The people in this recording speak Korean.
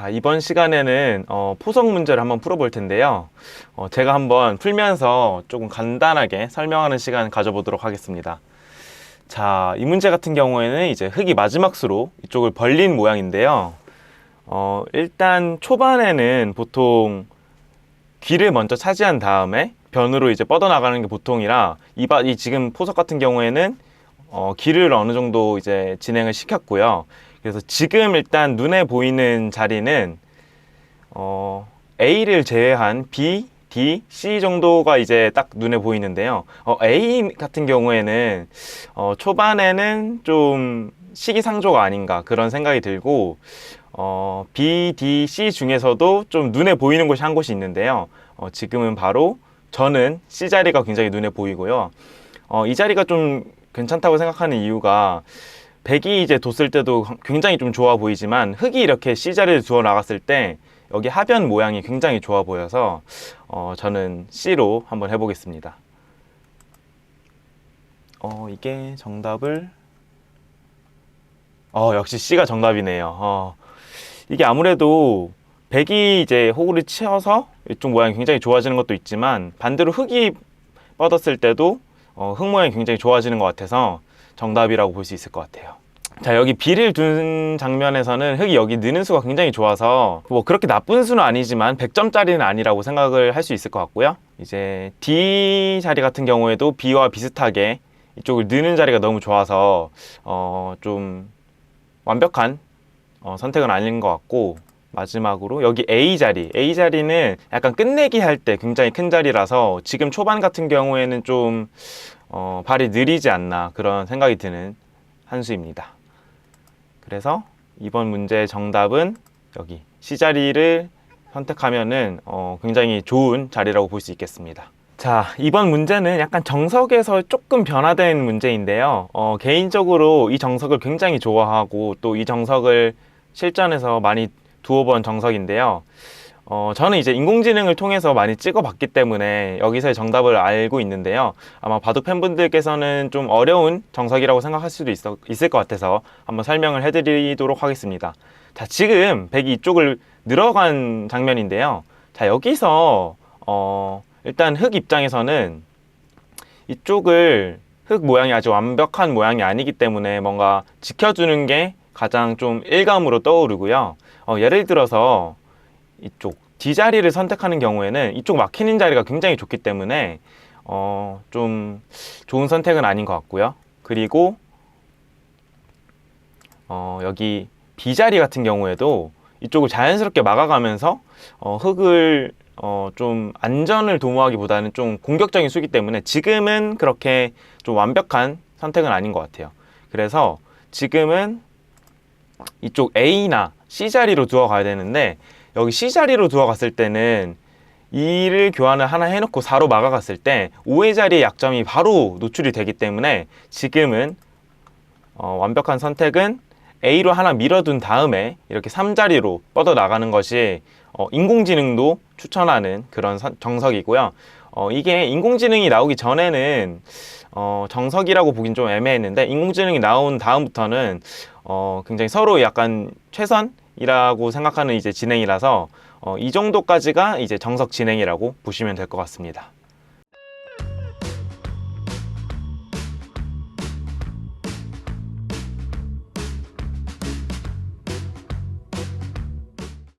자, 이번 시간에는 어, 포석 문제를 한번 풀어볼 텐데요. 어, 제가 한번 풀면서 조금 간단하게 설명하는 시간 가져보도록 하겠습니다. 자, 이 문제 같은 경우에는 이제 흙이 마지막 수로 이쪽을 벌린 모양인데요. 어, 일단 초반에는 보통 귀를 먼저 차지한 다음에 변으로 이제 뻗어나가는 게 보통이라 이, 바, 이 지금 포석 같은 경우에는 어, 귀를 어느 정도 이제 진행을 시켰고요. 그래서 지금 일단 눈에 보이는 자리는 어, A를 제외한 B, D, C 정도가 이제 딱 눈에 보이는데요. 어, A 같은 경우에는 어, 초반에는 좀 시기상조가 아닌가 그런 생각이 들고 어, B, D, C 중에서도 좀 눈에 보이는 곳이 한 곳이 있는데요. 어, 지금은 바로 저는 C 자리가 굉장히 눈에 보이고요. 어, 이 자리가 좀 괜찮다고 생각하는 이유가 백이 이제 뒀을 때도 굉장히 좀 좋아 보이지만 흙이 이렇게 C 자리를 두어 나갔을 때 여기 하변 모양이 굉장히 좋아 보여서 어, 저는 C로 한번 해보겠습니다. 어, 이게 정답을 어, 역시 C가 정답이네요. 어, 이게 아무래도 백이 이제 호구를 치어서 이쪽 모양이 굉장히 좋아지는 것도 있지만 반대로 흙이 뻗었을 때도 어, 흙 모양이 굉장히 좋아지는 것 같아서 정답이라고 볼 수 있을 것 같아요. 자 여기 B를 둔 장면에서는 흙이 여기 느는 수가 굉장히 좋아서 뭐 그렇게 나쁜 수는 아니지만 100점짜리는 아니라고 생각을 할 수 있을 것 같고요. 이제 D 자리 같은 경우에도 B와 비슷하게 이쪽을 느는 자리가 너무 좋아서 어, 좀 완벽한 어, 선택은 아닌 것 같고 마지막으로 여기 A 자리 A 자리는 약간 끝내기 할 때 굉장히 큰 자리라서 지금 초반 같은 경우에는 좀 어, 발이 느리지 않나 그런 생각이 드는 한 수입니다. 그래서 이번 문제의 정답은 여기 C 자리를 선택하면은 어, 굉장히 좋은 자리라고 볼 수 있겠습니다. 자, 이번 문제는 약간 정석에서 조금 변화된 문제인데요. 어, 개인적으로 이 정석을 굉장히 좋아하고 또 이 정석을 실전에서 많이 두어 본 정석인데요. 어, 저는 이제 인공지능을 통해서 많이 찍어봤기 때문에 여기서의 정답을 알고 있는데요. 아마 바둑 팬분들께서는 좀 어려운 정석이라고 생각할 수도 있어, 있을 것 같아서 한번 설명을 해드리도록 하겠습니다. 자, 지금 백이 이쪽을 늘어간 장면인데요. 자, 여기서, 어, 일단 흙 입장에서는 이쪽을 흙 모양이 아주 완벽한 모양이 아니기 때문에 뭔가 지켜주는 게 가장 좀 일감으로 떠오르고요. 어, 예를 들어서 이쪽 D 자리를 선택하는 경우에는 이쪽 막히는 자리가 굉장히 좋기 때문에 어, 좀 좋은 선택은 아닌 것 같고요. 그리고 어, 여기 B 자리 같은 경우에도 이쪽을 자연스럽게 막아가면서 어, 흙을 어, 좀 안전을 도모하기보다는 좀 공격적인 수기 때문에 지금은 그렇게 좀 완벽한 선택은 아닌 것 같아요. 그래서 지금은 이쪽 A나 C 자리로 두어 가야 되는데 여기 C 자리로 두어 갔을 때는 2를 교환을 하나 해놓고 4로 막아갔을 때 5의 자리의 약점이 바로 노출이 되기 때문에 지금은 어, 완벽한 선택은 A로 하나 밀어둔 다음에 이렇게 3자리로 뻗어 나가는 것이 어, 인공지능도 추천하는 그런 선- 정석이고요. 어, 이게 인공지능이 나오기 전에는 어, 정석이라고 보긴 좀 애매했는데 인공지능이 나온 다음부터는 어, 굉장히 서로 약간 최선이라고 생각하는 이제 진행이라서 어, 이 정도까지가 이제 정석 진행이라고 보시면 될 것 같습니다.